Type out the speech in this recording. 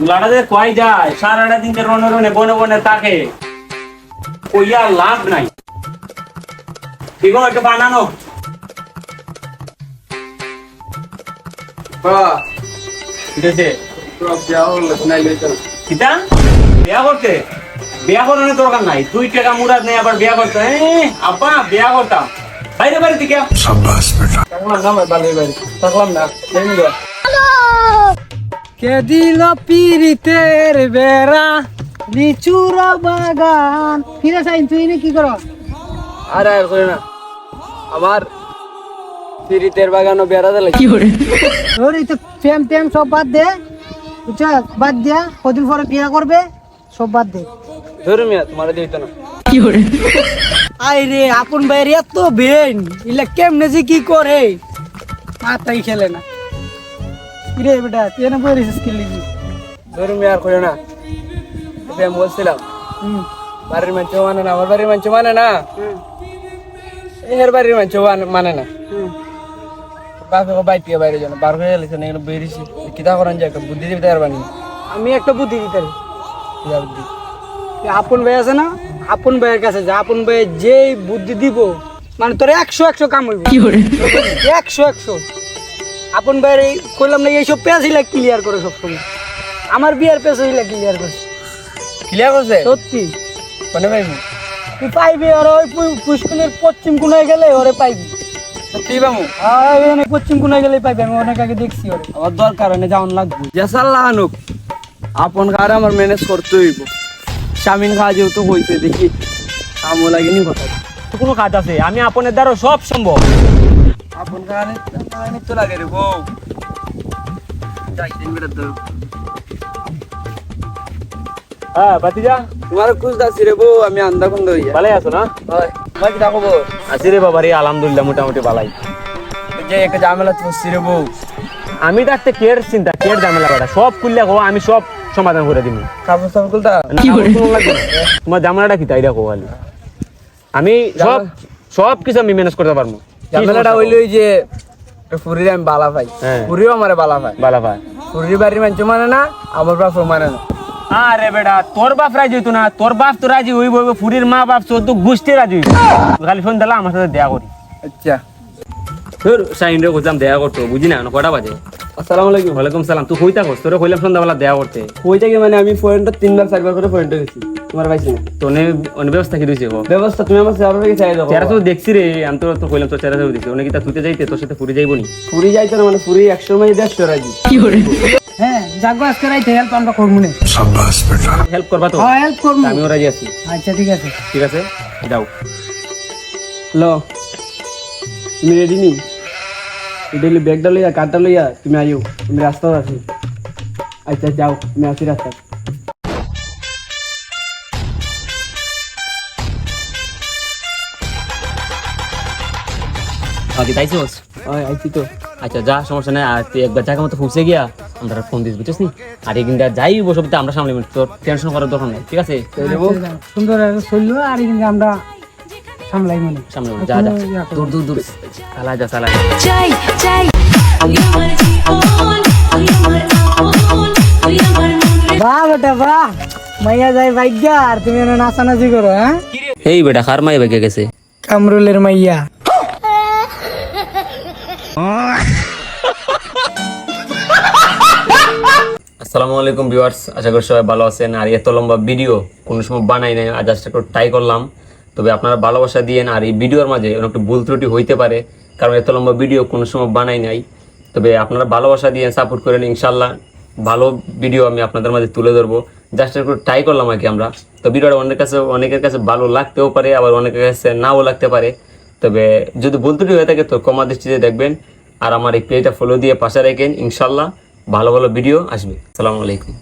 লাড়া যে কয় যায়? সারাটা দিন রনে রনে বনে বনে তাকে কইয়া লাভ নাই। ঠিক একটু বানানো। কিতা? বিয়া করতে? বিয়া করানোর দরকার নাই। দুই টাকা মুরাদ নেই আবার বিয়া করতে। আব্বা বিয়া করতাম। বাইরে বাড়ি। থেকে কে দিল পিরিতের বেড়া? লিচুর বাগান ফিরে সাইন তুই নে কি কর? আর আর করে না। আমার পিরিতের বাগানও বেড়াতে লাগে ওর এই তো প্রেম টেম সব বাদ দে। বুঝছ? বাদ দিয়া কদিন পরে বিয়া করবে সব বাদ দে। ধরু মিয়া তোমার দিত না। আই রে আপন ভাইয়ের এত বেন ইলা কেমনে যে কি করে? মাথাই খেলে না। রে বেটা তুই না বই রেছিস কি? লিখি ধরু আর করে না। তোকে আমি বলছিলাম বাড়ির মানুষ মানে না আমার বাড়ির মানুষ মানে না। এর বাড়ির মানুষ মানে না। বাপে বাইর থেকে বাইরে যানো বার হয়ে গেছে না এগুলো বেরিয়েছি কিতা করান যায় একটা বুদ্ধি দিবি তার বানি আমি একটা বুদ্ধি দিতে পারি। কিতা বুদ্ধি? আপন ভাই আছে না? আপন ভাইয়ের কাছে যা আপন ভাই যে বুদ্ধি দিব মানে তোর একশো একশো কাম হইব। একশো একশো। আপন ভাইয়ের এই কইলাম না এইসব হিলা ক্লিয়ার করে সবসময়। আমার বিয়ার হিলা ক্লিয়ার করে। ক্লিয়ার করছে? সত্যি। মানে পাইবি? তুই পাইবি আর ওই পু- পশ্চিম কোনায় গেলে ওরে পাইবি। সত্যি পশ্চিম কোনায় গেলে পাইবি আমি অনেক আগে দেখছি ওরে। আমার দরকার যাওয়ান লাগবে। আপন খাওয়ার আমার ম্যানেজ করতে হইব। স্বামীন খাওয়া যেহেতু হইছে দেখি কামও লাগেনি কথা কোনো কাজ আছে আমি আপনের দ্বারা সব সম্ভব। আপন খাওয়া নিত্য লাগে রে বউ। যাই দিন বেড়ে তো হ্যাঁ বাতিজা তোমার খুঁজ দাসি রে বউ আমি আন্দা খুন্দ হইয়া। ভালাই আছো না? হয়। তোমার কি ডাকবো আছি রে বাবা রে আলহামদুলিল্লাহ মোটামুটি ভালাই যে একটা ঝামেলা ফসছি রে বউ। আমি কের চিন্তা কের ঝামেলা করা সব খুললে আমি সব সমাধান করে দিব কাপড় সাপড় খুলতা? তোমার ঝামেলাটা কি তাই দেখো খালি। আমি সব সব কিছু আমি ম্যানেজ করতে পারব। ঝামেলাটা হইল যে ফুরির আমি বালা পাই হ্যাঁ। আমারে বালা পাই বালা ভাই। ফুরির বাড়ির মানুষ মানে না আমার বাপ মানে না। আরে বেটা তোর বাপ রাজি হইতো না তোর বাপ তো রাজি হইব হইব ফুরির মা বাপ চোদ্দ গোষ্ঠী রাজি হইব। খালি ফোন দিলা আমার সাথে দেয়া করি। আচ্ছা। তোর সাইন রে করতাম দেয়া করতো বুঝি না কটা বাজে? আসসালামু আলাইকুম। ওয়ালাইকুম সালাম তুই কইতা কস তোরে কইলাম সন্ধ্যাবেলা দেয়া করতে। কই থেকে মানে আমি ফোনটা তিনবার চারবার করে ফোনটা গেছি তোমার পাইছি না তোনে অনেক ব্যবস্থা কি দিয়েছে ব্যবস্থা তুমি আমার চারবার থেকে চাই দাও চেহারা তো দেখছি রে আমি তো তো কইলাম তোর চেহারা তো দিছি অনেক তা তুইতে যাইতে তোর সাথে ফুরি যাইবো নি। পুরী যাইতো না মানে পুরী একশো মাইল দেড়শো রাজি। হ্যাঁ যাগো আজকে রাইতে হেল্প আমরা করব না। হেল্প করবা তো? হ্যাঁ হেল্প করব। আমিও রাজি আছি। আচ্ছা ঠিক আছে। ঠিক আছে? যাও। হ্যালো তুমি রেডি নি? ডেলি ব্যাগটা লইয়া কার্ডটা লইয়া তুমি আইও তুমি রাস্তা আছি। আচ্ছা যাও আমি আছি রাস্তা তাইছে আইছি তো? আচ্ছা যা সমস্যা নাই। আর তুই একবার জায়গা মতো ফুসে গিয়া আমরা ফোন দিস বুঝছিস নি? আর এখানটা যাই বসে আমরা সামনে তোর টেনশন করার দরকার নাই ঠিক আছে? আচ্ছা, সুন্দর চলল আর আমরা সামলাই মনে। যা যা। দূর দূর দূর। চালা যা চাই চাই। বাহ বেটা বাহ মাইয়া যাই ভাগ্যা আর তুমি এনে নাচানাচি করো হ্যাঁ? এই বেটা খার মাই বেগে গেছে? কামরুলের মাইয়া। আসসালামু আলাইকুম আশা করি সবাই ভালো আছেন। আর এত লম্বা ভিডিও কোনো সময় নাই একটু ট্রাই করলাম। তবে ভালোবাসা দিয়েন আর এই ভিডিওর মাঝে ভুল ত্রুটি হইতে পারে, কারণ এত লম্বা ভিডিও কোনো সময় নাই। তবে ভালোবাসা দিয়ে সাপোর্ট করেন ইনশাল্লাহ ভালো ভিডিও আমি আপনাদের মাঝে তুলে ধরবো। জাস্ট একটু ট্রাই করলাম আর কি আমরা। তো ভিডিওটা অনেকের কাছে অনেকের কাছে ভালো লাগতেও পারে, আবার অনেকের কাছে নাও লাগতে পারে। তবে যদি ভুল ত্রুটি হয়ে থাকে তো কমা দৃষ্টিতে দেখবেন আর আমার এই পেজটা ফলো দিয়ে পাশে রাখেন। ইনশাল্লাহ ভালো ভালো ভিডিও আসবে। সালামু আলাইকুম।